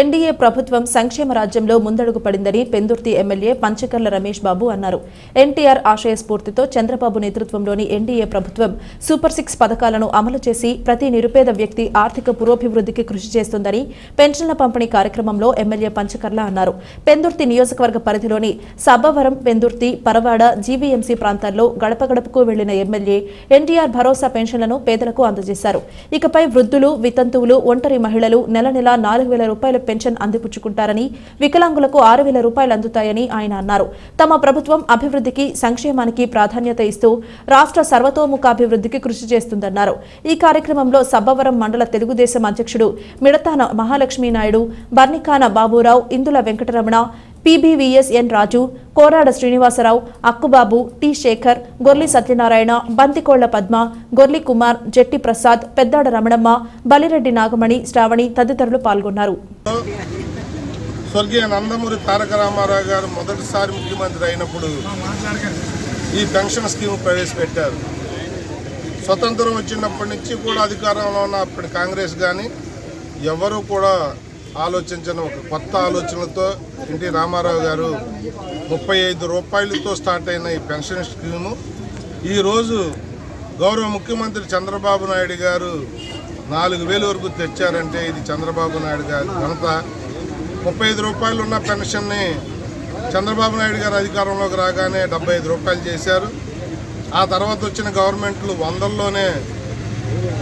NDA ప్రభుత్వం సంక్షేమ రాజ్యంలో ముందడుగు పడిందని పెందుర్తి ఎమ్మెల్యే పంచకర్ల రమేష్ బాబు అన్నారు. ఎన్టీఆర్ ఆశయ స్ఫూర్తితో చంద్రబాబు నేతృత్వంలోని ఎన్డీఏ ప్రభుత్వం సూపర్ సిక్స్ పథకాలను అమలు చేసి ప్రతి నిరుపేద వ్యక్తి ఆర్థిక పురోభివృద్ధికి కృషి చేస్తుందని పెన్షన్ల పంపిణీ కార్యక్రమంలో ఎమ్మెల్యే పంచకర్ల అన్నారు. పెందుర్తి నియోజకవర్గ పరిధిలోని సబ్బవరం పెందుర్తి పరవాడ జీవీఎంసీ ప్రాంతాల్లో గడప గడపకు వెళ్ళిన ఎమ్మెల్యే ఎన్టీఆర్ భరోసా పెన్షన్లను పేదలకు అందజేశారు. ఇకపై వృద్ధులు వితంతువులు ఒంటరి మహిళలు నెల నెల నాలుగు వేల రూపాయల పెన్షన్ అందిపుచ్చుకుంటారని వికలాంగులకు ఆరు వేల రూపాయలు అందుతాయని ఆయన అన్నారు. తమ ప్రభుత్వం అభివృద్ధికి సంక్షేమానికి ప్రాధాన్యత ఇస్తూ రాష్ట్ర సర్వతోముఖాభివృద్ధికి కృషి చేస్తుందన్నారు. ఈ కార్యక్రమంలో సబ్బవరం మండల తెలుగుదేశం అధ్యక్షుడు Midatana Mahalakshmi Naidu Barnikana Baburao Indula Venkataramana PBVS N Raju Korada Srinivasa Rao Akkubabu T Sekhar Gorli Satyanarayana Banthikolla Padma Gorli Kumar Jatti Prasad Peddada Ramanamma Balireddy Nagamani Sravani తదితరులు పాల్గొన్నారు. స్వర్గీయ నందమూరి తారక రామారావు గారు మొదటిసారి ముఖ్యమంత్రి అయినప్పుడు ఈ పెన్షన్ స్కీమ్ ప్రవేశపెట్టారు. స్వతంత్రం వచ్చినప్పటి నుంచి కూడా అధికారంలో ఉన్న అప్పటి కాంగ్రెస్ కానీ ఎవరు కూడా ఆలోచించిన ఒక కొత్త ఆలోచనలతో ఎన్టీ రామారావు గారు ముప్పై ఐదు రూపాయలతో స్టార్ట్ అయిన ఈ పెన్షన్ స్కీము ఈరోజు గౌరవ ముఖ్యమంత్రి చంద్రబాబు నాయుడు గారు నాలుగు వేలు వరకు తెచ్చారంటే ఇది చంద్రబాబు నాయుడు గారి ఘనత. ముప్పై ఐదు రూపాయలు ఉన్న పెన్షన్ని చంద్రబాబు నాయుడు గారు అధికారంలోకి రాగానే డెబ్బై ఐదు రూపాయలు చేశారు. ఆ తర్వాత వచ్చిన గవర్నమెంట్లు వందల్లోనే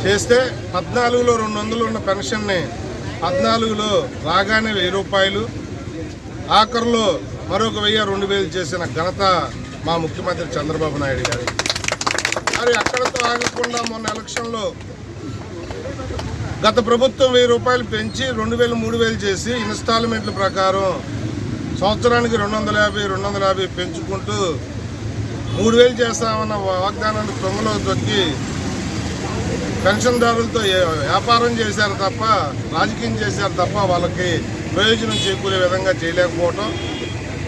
చేస్తే పద్నాలుగులో రెండు వందలు ఉన్న పెన్షన్ని పద్నాలుగులో రాగానే వెయ్యి రూపాయలు ఆఖరులో మరొక వెయ్యి రెండు వేలు చేసిన ఘనత మా ముఖ్యమంత్రి చంద్రబాబు నాయుడు గారు. మరి అక్కడతో ఆగకుండా మొన్న ఎలక్షన్లో గత ప్రభుత్వం వెయ్యి రూపాయలు పెంచి రెండు వేలు మూడు వేలు చేసి ఇన్స్టాల్మెంట్ల ప్రకారం సంవత్సరానికి రెండు వందల యాభై రెండు వందల యాభై పెంచుకుంటూ మూడు వేలు చేస్తామన్న వాగ్దానాన్ని తొంగలో తొక్కి పెన్షన్దారులతో ఏ- వ్యాపారం చేశారు తప్ప రాజకీయం చేశారు తప్ప వాళ్ళకి ప్రయోజనం చేకూరే విధంగా చేయలేకపోవటం.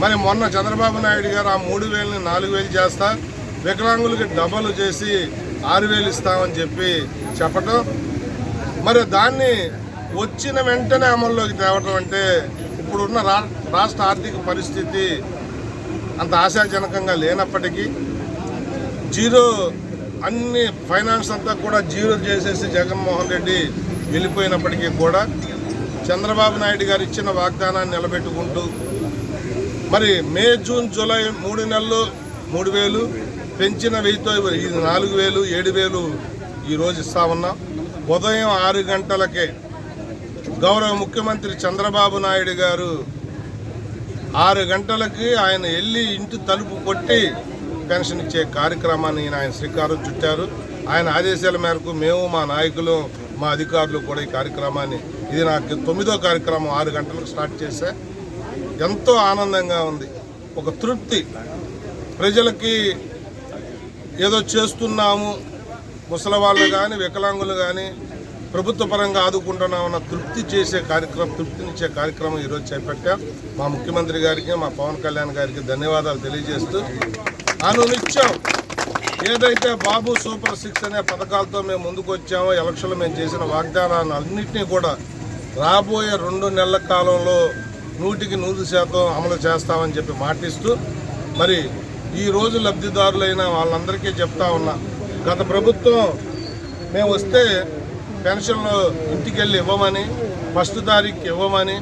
మరి మొన్న చంద్రబాబు నాయుడు గారు ఆ మూడు వేలని నాలుగు వేలు చేస్తా వికలాంగులకి డబల్ చేసి ఆరు వేలు ఇస్తామని చెప్పి చెప్పటం. మరి దాన్ని వచ్చిన వెంటనే అమల్లోకి తేవటం అంటే ఇప్పుడున్న రా రాష్ట్ర ఆర్థిక పరిస్థితి అంత ఆశాజనకంగా లేనప్పటికీ జీరో అన్ని ఫైనాన్స్ అంతా కూడా జీరో చేసేసి జగన్మోహన్ రెడ్డి వెళ్ళిపోయినప్పటికీ కూడా చంద్రబాబు నాయుడు గారు ఇచ్చిన వాగ్దానాన్ని నిలబెట్టుకుంటూ మరి మే జూన్ జూలై మూడు నెలలు మూడు వేలు పెంచిన వెయ్యితో ఇది నాలుగు వేలు ఏడు వేలు ఈరోజు ఇస్తా ఉన్నాం. ఉదయం ఆరు గంటలకే గౌరవ ముఖ్యమంత్రి చంద్రబాబు నాయుడు గారు ఆరు గంటలకి ఆయన వెళ్ళి ఇంటి తలుపు కొట్టి పెన్షన్ ఇచ్చే కార్యక్రమాన్ని ఆయన శ్రీకారం చుట్టారు. ఆయన ఆదేశాల మేరకు మేము మా నాయకులు మా అధికారులు కూడా ఈ కార్యక్రమాన్ని ఇది నాకు తొమ్మిదో కార్యక్రమం ఆరు గంటలకు స్టార్ట్ చేశా ఎంతో ఆనందంగా ఉంది. ఒక తృప్తి. ప్రజలకి ఏదో చేస్తున్నాము ముసలి వాళ్ళు కానీ వికలాంగులు కానీ ప్రభుత్వ పరంగా ఆదుకుంటున్నామన్న తృప్తి చేసే కార్యక్రమం తృప్తినిచ్చే కార్యక్రమం ఈరోజు చేపట్టాం. మా ముఖ్యమంత్రి గారికి మా పవన్ కళ్యాణ్ గారికి ధన్యవాదాలు తెలియజేస్తూ అనునిత్యం. ఏదైతే బాబు సూపర్ సిక్స్ అనే పథకాలతో మేము ముందుకు వచ్చామో ఎలక్షన్లో మేము చేసిన వాగ్దానాన్ని అన్నింటినీ కూడా రాబోయే రెండు నెలల కాలంలో నూటికి నూరు శాతం అమలు చేస్తామని చెప్పి మాటిస్తూ మరి ఈ రోజు లబ్ధిదారులైన వాళ్ళందరికీ చెప్తా ఉన్నా గత ప్రభుత్వం మేము వస్తే పెన్షన్లు ఇంటికి వెళ్ళి ఇవ్వమని ఫస్ట్ తారీఖు ఇవ్వమని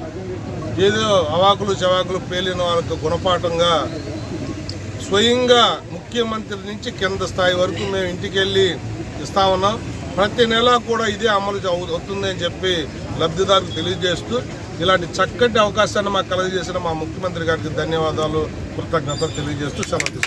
ఏదో అవాకులు చవాకులు పేలిన వాళ్ళకు గుణపాఠంగా స్వయంగా ముఖ్యమంత్రి నుంచి కింద స్థాయి వరకు మేము ఇంటికి వెళ్ళి ఇస్తా ఉన్నాం. ప్రతి నెల కూడా ఇదే అమలు అవు- అవుతుందని చెప్పి లబ్ధిదారులకు తెలియజేస్తూ ఇలాంటి చక్కటి అవకాశాన్ని మాకు కలగజేసిన మా ముఖ్యమంత్రి గారికి ధన్యవాదాలు కృతజ్ఞతలు తెలియజేస్తూ సెలవు